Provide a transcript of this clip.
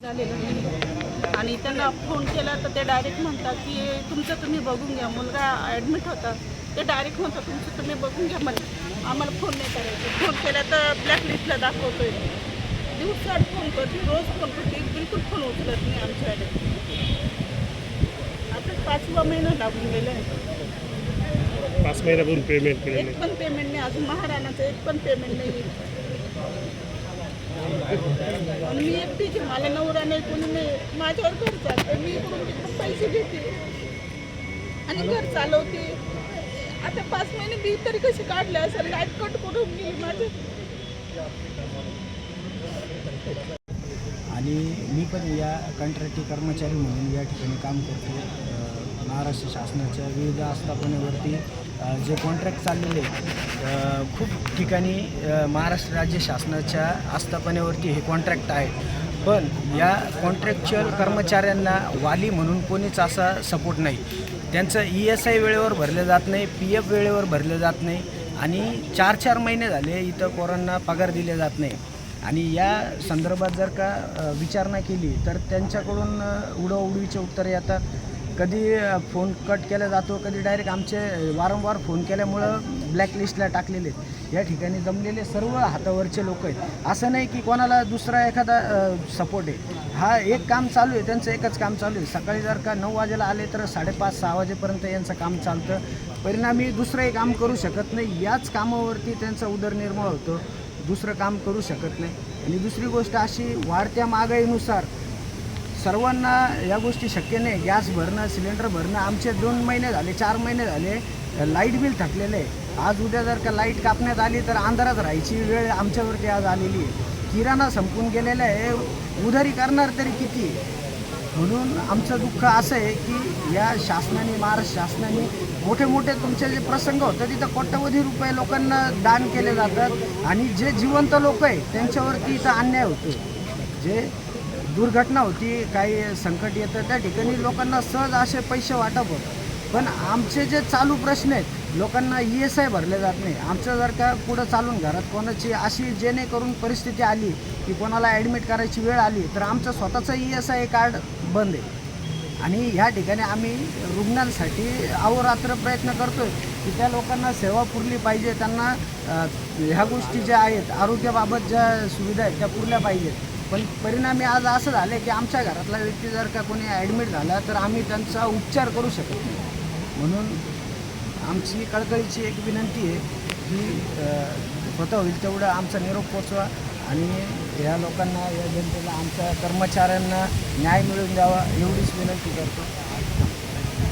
झालेलं आणि त्यांना फोन केला तर ते डायरेक्ट म्हणतात की तुमचं तुम्ही बघून घ्या. मुलगा ॲडमिट होता. ते डायरेक्ट म्हणतात तुमचं तुम्ही बघून घ्या मला आम्हाला फोन नाही करायचं. फोन केला तर ब्लॅकलिस्टला दाखवतोय. दिवसाआड फोन करते रोज फोन करते. बिलकुल फोन उचलत नाही आमच्याकडे आता पाचवा महिना लागून गेला आहे पाच महिन्यापासून पेमेंट एक पण पेमेंट नाही. अजून महाराणाचं एक पण पेमेंट नाही. मी एकटीची मला नवरा नाही कोणी नाही. माझ्यावर घर चालतं मी इकडून तिकडून पैसे घेते. आणि घर चालवते. आता पाच महिने बी तरी कशी काढले असेल? लाइट कट करून गेली माझं. आणि मी पण या कंत्राटी कर्मचारी म्हणून या ठिकाणी काम करतो. महाराष्ट्र शासनाच्या विविध आस्थापनेवरती जे कॉन्ट्रॅक्ट चाललेले खूप ठिकाणी महाराष्ट्र राज्य शासनाच्या आस्थापनेवरती हे कॉन्ट्रॅक्ट आहे पण या कॉन्ट्रॅक्च्युअल कर्मचाऱ्यांना वाली म्हणून कोणीच असा सपोर्ट नाही. त्यांचं ई एस आय वेळेवर भरलं जात नाही पी एफ वेळेवर भरलं जात नाही आणि चार चार महिने झाले इथं पोरांना पगार दिले जात नाही. आणि या संदर्भात जर का विचारणा केली तर त्यांच्याकडून उडवउडवीचे उत्तरे येतात कधी फोन कट केला जातो कधी डायरेक्ट आमचे वारंवार फोन केल्यामुळं ब्लॅकलिस्टला टाकलेले आहेत. या ठिकाणी जमलेले सर्व हातावरचे लोक आहेत. असं नाही की कोणाला दुसरा एखादा सपोर्ट आहे. हा एक काम चालू आहे त्यांचं एकच काम चालू आहे. सकाळी जर का नऊ वाजेला आले तर साडेपाच सहा वाजेपर्यंत यांचं काम चालतं. परिणामी दुसरंही काम करू शकत नाही. याच कामावरती त्यांचा उदरनिर्वाह होतो. दुसरं काम करू शकत नाही. आणि दुसरी गोष्ट अशी वाढत्या महागाईनुसार सर्वांना या गोष्टी शक्य नाही. गॅस भरणं सिलेंडर भरणं आमचे दोन महिने झाले चार महिने झाले लाइट बिल थकलेलं आहे. आज उद्या जर का लाइट कापण्यात आली तर अंधारात राहायची वेळ आमच्यावरती आज आलेली आहे. किराणा संपून गेलेला आहे. उधारी करणार तरी किती? म्हणून आमचं दुःख असं आहे की या शासनाने महाराष्ट्र शासनाने मोठे मोठे तुमचे जे प्रसंग होतात तिथं कोट्यवधी रुपये लोकांना दान केले जातात. आणि जे जिवंत लोक आहे त्यांच्यावरती इथं अन्याय होतो जे दुर्घटना होती काही संकट येतं त्या ठिकाणी लोकांना सहज असे पैसे वाटप होतं. पण आमचे जे चालू प्रश्न आहेत लोकांना ई एस आय भरले जात नाही. आमचं जर का पुढं चालून घरात कोणाची अशी जेणेकरून परिस्थिती आली की कोणाला ॲडमिट करायची वेळ आली तर आमचं स्वतःचं ई एस आय कार्ड बंद आहे. आणि ह्या ठिकाणी आम्ही रुग्णांसाठी अहोरात्र प्रयत्न करतो आहे की त्या लोकांना सेवा पुरली पाहिजे त्यांना ह्या गोष्टी ज्या आहेत आरोग्याबाबत ज्या सुविधा आहेत त्या पुरल्या पाहिजेत. पण परिणामी आज असं झालं की आमच्या घरातला व्यक्ती जर का कोणी ॲडमिट झाला तर आम्ही त्यांचा उपचार करू शकत नाही. म्हणून आमची कळकळीची एक विनंती आहे की स्वतः होईल तेवढं आमचा निरोप पोचवा आणि या लोकांना या जनतेला आमच्या कर्मचाऱ्यांना न्याय मिळवून द्यावा एवढीच विनंती करतो.